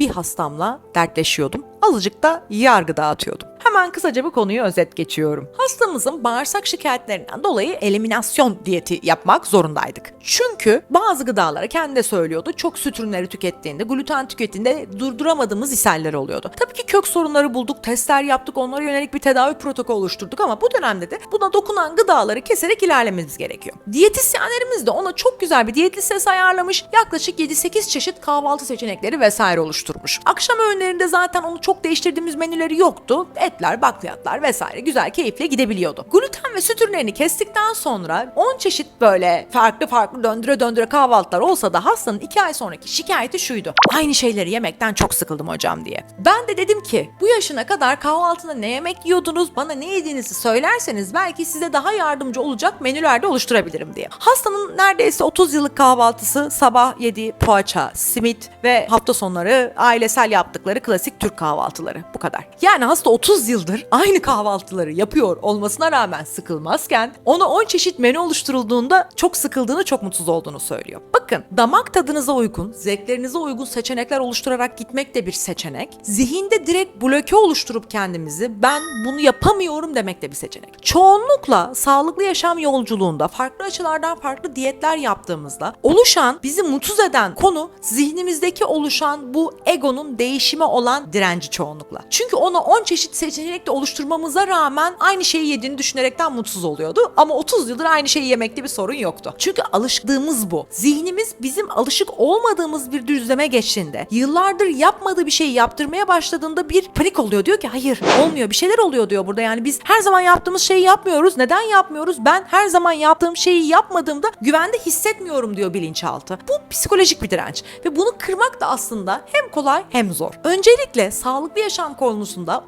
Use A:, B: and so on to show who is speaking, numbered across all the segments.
A: bir hastamla dertleşiyordum. Azıcık da yargı dağıtıyordum. Hemen kısaca bu konuyu özet geçiyorum. Hastamızın bağırsak şikayetlerinden dolayı eliminasyon diyeti yapmak zorundaydık. Çünkü bazı gıdaları kendi de söylüyordu. Çok süt ürünleri tükettiğinde, gluten tükettiğinde durduramadığımız ishaller oluyordu. Tabii ki kök sorunları bulduk, testler yaptık, onlara yönelik bir tedavi protokolü oluşturduk ama bu dönemde de buna dokunan gıdaları keserek ilerlememiz gerekiyor. Diyetisyenlerimiz de ona çok güzel bir diyet listesi ayarlamış. Yaklaşık 7-8 çeşit kahvaltı seçenekleri vesaire oluşturmuş. Akşam öğünlerinde zaten onu çok değiştirdiğimiz menüleri yoktu. Etler, bakliyatlar vesaire güzel keyifle gidebiliyordu. Gluten ve süt ürünlerini kestikten sonra 10 çeşit böyle farklı farklı döndüre döndüre kahvaltılar olsa da hastanın 2 ay sonraki şikayeti şuydu. Aynı şeyleri yemekten çok sıkıldım hocam diye. Ben de dedim ki bu yaşına kadar kahvaltında ne yemek yiyordunuz bana ne yediğinizi söylerseniz belki size daha yardımcı olacak menülerde oluşturabilirim diye. Hastanın neredeyse 30 yıllık kahvaltısı sabah yediği poğaça, simit ve hafta sonları ailesel yaptıkları klasik Türk kahvaltıları. Bu kadar. Yani hasta 30 yıldır aynı kahvaltıları yapıyor olmasına rağmen sıkılmazken ona 10 çeşit menü oluşturulduğunda çok sıkıldığını, çok mutsuz olduğunu söylüyor. Bakın damak tadınıza uygun, zevklerinize uygun seçenekler oluşturarak gitmek de bir seçenek. Zihinde direkt bloke oluşturup kendimizi ben bunu yapamıyorum demek de bir seçenek. Çoğunlukla sağlıklı yaşam yolculuğunda farklı açılardan farklı diyetler yaptığımızda oluşan bizi mutsuz eden konu zihnimizdeki oluşan bu egonun değişime olan direnci çoğunlukla. Çünkü onu 10 çeşit seçenekle oluşturmamıza rağmen aynı şeyi yediğini düşünerekten mutsuz oluyordu. Ama 30 yıldır aynı şeyi yemekte bir sorun yoktu. Çünkü alıştığımız bu. Zihnimiz bizim alışık olmadığımız bir düzleme geçtiğinde, yıllardır yapmadığı bir şeyi yaptırmaya başladığında bir panik oluyor. Diyor ki hayır olmuyor bir şeyler oluyor diyor burada. Yani biz her zaman yaptığımız şeyi yapmıyoruz. Neden yapmıyoruz? Ben her zaman yaptığım şeyi yapmadığımda güvende hissetmiyorum diyor bilinçaltı. Bu psikolojik bir direnç ve bunu kırmak da aslında hem kolay hem zor. Öncelikle sağlıklı yaşam konusunda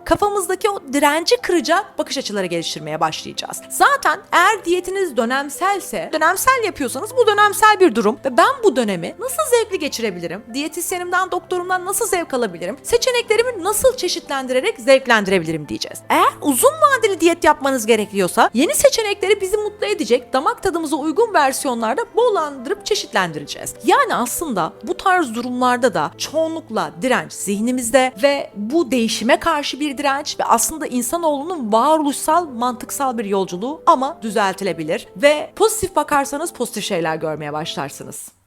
A: kafamızdaki o direnci kıracak bakış açıları geliştirmeye başlayacağız. Zaten eğer diyetiniz dönemselse, dönemsel yapıyorsanız bu dönemsel bir durum ve ben bu dönemi nasıl zevkli geçirebilirim? Diyetisyenimden, doktorumdan nasıl zevk alabilirim? Seçeneklerimi nasıl çeşitlendirerek zevklendirebilirim diyeceğiz. Eğer uzun vadeli diyet yapmanız gerekiyorsa yeni seçenekleri bizi mutlu edecek, damak tadımıza uygun versiyonlarda bollandırıp çeşitlendireceğiz. Yani aslında bu tarz durumlarda da çoğunlukla direnç zihnimizde ve bu değişime karşı bir direnç ve aslında insanoğlunun varoluşsal, mantıksal bir yolculuğu ama düzeltilebilir ve pozitif bakarsanız pozitif şeyler görmeye başlarsınız.